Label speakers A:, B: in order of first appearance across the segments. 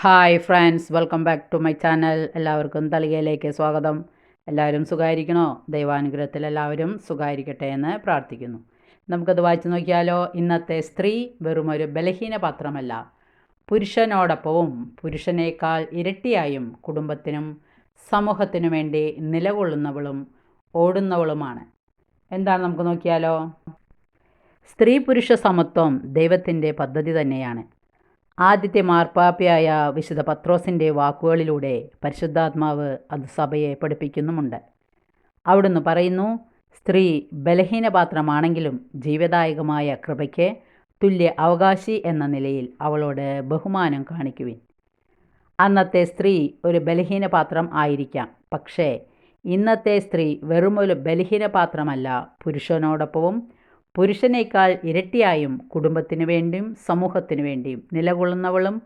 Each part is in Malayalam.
A: Hi friends welcome back to my channel എല്ലാവർക്കും തളികയിലേക്ക് സ്വാഗതം. എല്ലാവരും സുഖമായിരിക്കണോ ദൈവാനുഗ്രഹത്തിൽ എല്ലാവരും സുഖമായിരിക്കട്ടെ എന്ന് പ്രാർത്ഥിക്കുന്നു. നമുക്കത് വായിച്ചു നോക്കിയാലോ? ഇന്നത്തെ സ്ത്രീ വെറും ഒരു ബലഹീന പാത്രമല്ല. പുരുഷനോടൊപ്പവും പുരുഷനേക്കാൾ ഇരട്ടിയായും കുടുംബത്തിനും സമൂഹത്തിനു വേണ്ടി നിലകൊള്ളുന്നവളും ഓടുന്നവളുമാണ്. എന്താണ് നമുക്ക് നോക്കിയാലോ? സ്ത്രീ പുരുഷ സമത്വം ദൈവത്തിന്റെ പദ്ധതി തന്നെയാണ്. ആദ്യത്തെ മാർപ്പാപ്പയായ വിശുദ്ധ പത്രോസിന്റെ വാക്കുകളിലൂടെ പരിശുദ്ധാത്മാവ് അത് സഭയെ പഠിപ്പിക്കുന്നുമുണ്ട്. അവിടുന്ന് പറയുന്നു സ്ത്രീ ബലഹീനപാത്രമാണെങ്കിലും ജീവദായകമായ കൃപയ്ക്ക് തുല്യ അവകാശി എന്ന നിലയിൽ അവളോട് ബഹുമാനം കാണിക്കുവിൻ. അന്നത്തെ സ്ത്രീ ഒരു ബലഹീനപാത്രം ആയിരിക്കാം. പക്ഷേ ഇന്നത്തെ സ്ത്രീ വെറുമൊരു ബലഹീനപാത്രമല്ല പുരുഷനോടൊപ്പവും പുരുഷനേക്കാൾ ഇരട്ടിയായും കുടുംബത്തിനു വേണ്ടിയും സമൂഹത്തിനു വേണ്ടിയും നിലകൊള്ളുന്നവളും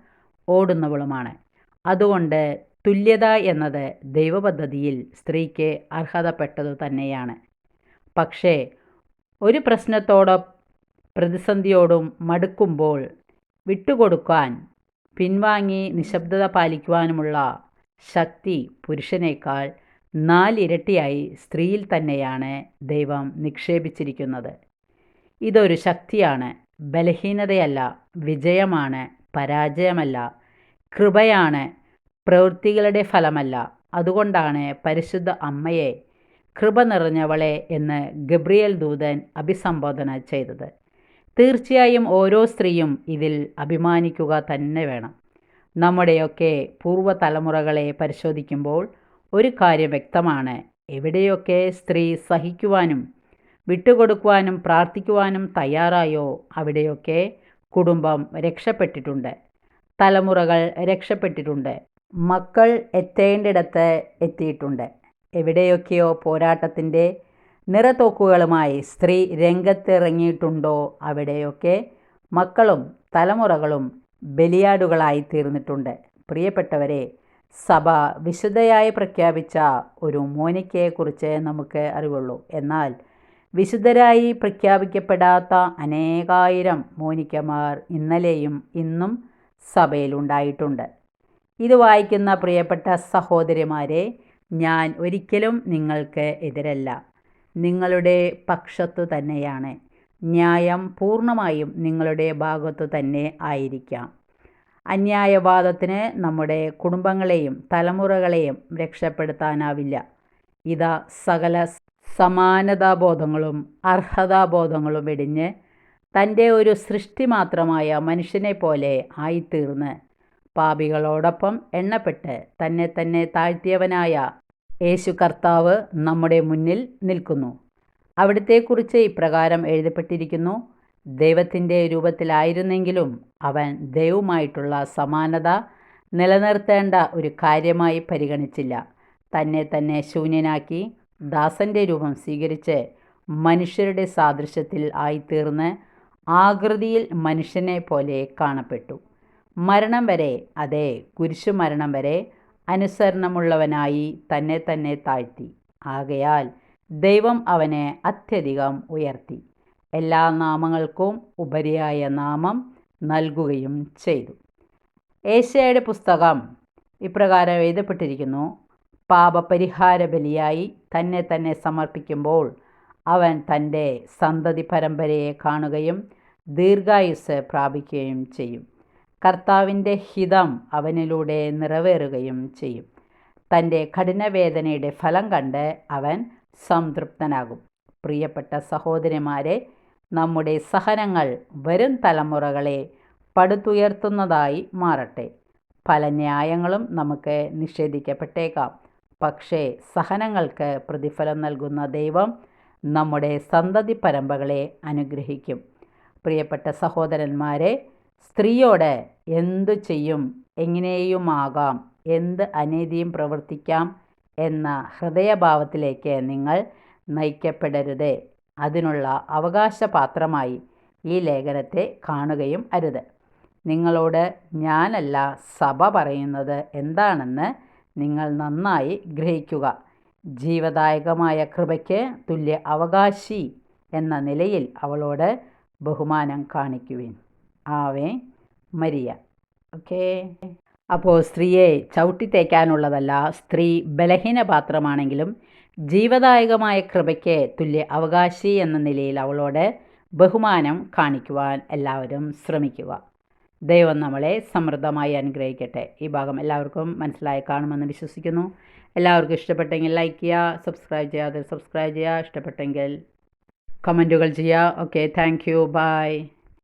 A: ഓടുന്നവളുമാണ്. അതുകൊണ്ട് തുല്യത എന്നത് ദൈവപദ്ധതിയിൽ സ്ത്രീക്ക് അർഹതപ്പെട്ടതു തന്നെയാണ്. പക്ഷേ ഒരു പ്രശ്നത്തോടോ പ്രതിസന്ധിയോടും മടുക്കുമ്പോൾ വിട്ടുകൊടുക്കാൻ പിൻവാങ്ങി നിശബ്ദത പാലിക്കുവാനുമുള്ള ശക്തി പുരുഷനേക്കാൾ നാലിരട്ടിയായി സ്ത്രീയിൽ തന്നെയാണ് ദൈവം നിക്ഷേപിച്ചിരിക്കുന്നത്. ഇതൊരു ശക്തിയാണ്. ബലഹീനതയല്ല വിജയമാണ് പരാജയമല്ല. കൃപയാണ് പ്രവൃത്തികളുടെ ഫലമല്ല. അതുകൊണ്ടാണ് പരിശുദ്ധ അമ്മയെ കൃപ നിറഞ്ഞവളെ എന്ന് ഗബ്രിയൽ ദൂതൻ അഭിസംബോധന ചെയ്തത്. തീർച്ചയായും ഓരോ സ്ത്രീയും ഇതിൽ അഭിമാനിക്കുക തന്നെ വേണം. നമ്മുടെയൊക്കെ പൂർവതലമുറകളെ പരിശോധിക്കുമ്പോൾ ഒരു കാര്യം വ്യക്തമാണ്. എവിടെയൊക്കെ സ്ത്രീ സഹിക്കുവാനും വിട്ടുകൊടുക്കുവാനും പ്രാർത്ഥിക്കുവാനും തയ്യാറായോ? അവിടെയൊക്കെ കുടുംബം രക്ഷപ്പെട്ടിട്ടുണ്ട്. തലമുറകൾ രക്ഷപ്പെട്ടിട്ടുണ്ട്. മക്കൾ എത്തേണ്ടിടത്ത് എത്തിയിട്ടുണ്ട്. എവിടെയൊക്കെയോ പോരാട്ടത്തിന്റെ നിറത്തോക്കുകളുമായി സ്ത്രീ രംഗത്തിറങ്ങിയിട്ടുണ്ടോ? അവിടെയൊക്കെ മക്കളും തലമുറകളും ബലിയാടുകളായി തീർന്നിട്ടുണ്ട്. പ്രിയപ്പെട്ടവരെ സഭ വിശുദ്ധയായി പ്രഖ്യാപിച്ച ഒരു മോനിക്കയെക്കുറിച്ച് നമുക്ക് അറിവുള്ളൂ. എന്നാൽ വിശുദ്ധരായി പ്രഖ്യാപിക്കപ്പെടാത്ത അനേകായിരം മോനിക്കമാർ ഇന്നലെയും ഇന്നും സഭയിലുണ്ടായിട്ടുണ്ട്. ഇത് വായിക്കുന്ന പ്രിയപ്പെട്ട സഹോദരിമാരെ ഞാൻ ഒരിക്കലും നിങ്ങൾക്ക് എതിരല്ല. നിങ്ങളുടെ പക്ഷത്തു തന്നെയാണ്. ന്യായം പൂർണമായും നിങ്ങളുടെ ഭാഗത്തു തന്നെ ആയിരിക്കാം. അന്യായവാദത്തിന് നമ്മുടെ കുടുംബങ്ങളെയും തലമുറകളെയും രക്ഷപ്പെടുത്താനാവില്ല. ഇതാ സകല സമാനതാബോധങ്ങളും അർഹതാബോധങ്ങളും വെടിഞ്ഞ് തന്റെ ഒരു സൃഷ്ടി മാത്രമായ മനുഷ്യനെ പോലെ ആയിത്തീർന്ന്. പാപികളോടൊപ്പം എണ്ണപ്പെട്ട് തന്നെ തന്നെ താഴ്ത്തിയവനായ യേശു കർത്താവ് നമ്മുടെ മുന്നിൽ നിൽക്കുന്നു. അവിടത്തെക്കുറിച്ച് ഇപ്രകാരം എഴുതപ്പെട്ടിരിക്കുന്നു ദൈവത്തിന്റെ രൂപത്തിലായിരുന്നെങ്കിലും അവൻ ദൈവമായിട്ടുള്ള സമാനത നിലനിർത്തേണ്ട ഒരു കാര്യമായി പരിഗണിച്ചില്ല. തന്നെ തന്നെ ശൂന്യനാക്കി ദാസന്റെ രൂപം സ്വീകരിച്ച് മനുഷ്യരുടെ സാദൃശ്യത്തിൽ ആയിത്തീർന്ന് ആകൃതിയിൽ മനുഷ്യനെ പോലെ കാണപ്പെട്ടു. മരണം വരെ അതെ കുരിശു മരണം വരെ അനുസരണമുള്ളവനായി തന്നെ തന്നെ താഴ്ത്തി. ആകയാൽ ദൈവം അവനെ അത്യധികം ഉയർത്തി. എല്ലാ നാമങ്ങൾക്കും ഉപരിയായ നാമം നൽകുകയും ചെയ്തു. ഏഷ്യയുടെ പുസ്തകം ഇപ്രകാരം എഴുതപ്പെട്ടിരിക്കുന്നു. പാപപരിഹാര ബലിയായി തന്നെ തന്നെ സമർപ്പിക്കുമ്പോൾ അവൻ തന്റെ സന്തതി പരമ്പരയെ കാണുകയും ദീർഘായുസ് പ്രാപിക്കുകയും ചെയ്യും. കർത്താവിന്റെ ഹിതം അവനിലൂടെ നിറവേറുകയും ചെയ്യും. തന്റെ കഠിനവേദനയുടെ ഫലം കണ്ട് അവൻ സംതൃപ്തനാകും. പ്രിയപ്പെട്ട സഹോദരിമാരെ നമ്മുടെ സഹനങ്ങൾ വരും തലമുറകളെ പടുത്തുയർത്തുന്നതായി മാറട്ടെ. പല ന്യായങ്ങളും നമുക്ക് നിഷേധിക്കപ്പെട്ടേക്കാം. പക്ഷേ സഹനങ്ങൾക്ക് പ്രതിഫലം നൽകുന്ന ദൈവം നമ്മുടെ സന്തതി പരമ്പകളെ അനുഗ്രഹിക്കും. പ്രിയപ്പെട്ട സഹോദരന്മാരെ സ്ത്രീയോട് എന്തു ചെയ്യും എങ്ങനെയുമാകാം എന്ത് അനീതിയും പ്രവർത്തിക്കാം എന്ന ഹൃദയഭാവത്തിലേക്ക് നിങ്ങൾ നയിക്കപ്പെടരുത്. അതിനുള്ള അവകാശപാത്രമായി ഈ ലേഖനത്തെ കാണുകയും അരുത്. നിങ്ങളോട് ഞാനല്ല സഭ പറയുന്നത് എന്താണെന്ന് നിങ്ങൾ നന്നായി ഗ്രഹിക്കുക. ജീവദായകമായ കൃപയ്ക്ക് തുല്യ അവകാശി എന്ന നിലയിൽ അവളോട് ബഹുമാനം കാണിക്കുവിൻ. Ave Maria. ഓക്കേ. അപ്പോൾ സ്ത്രീയെ ചവിട്ടി തേക്കാനുള്ളതല്ല സ്ത്രീ ബലഹീന പാത്രമാണെങ്കിലും ജീവദായകമായ കൃപയ്ക്ക് തുല്യ അവകാശി എന്ന നിലയിൽ അവളോട് ബഹുമാനം കാണിക്കുവാൻ എല്ലാവരും ശ്രമിക്കുക. ദൈവം നമ്മളെ സമൃദ്ധമായി അനുഗ്രഹിക്കട്ടെ. ഈ ഭാഗം എല്ലാവർക്കും മനസ്സിലായി കാണുമെന്ന് വിശ്വസിക്കുന്നു. എല്ലാവർക്കും ഇഷ്ടപ്പെട്ടെങ്കിൽ ലൈക്ക് ചെയ്യുക സബ്സ്ക്രൈബ് ചെയ്യാതെ സബ്സ്ക്രൈബ് ചെയ്യുക. ഇഷ്ടപ്പെട്ടെങ്കിൽ കമന്റുകൾ ചെയ്യുക. Okay thank you by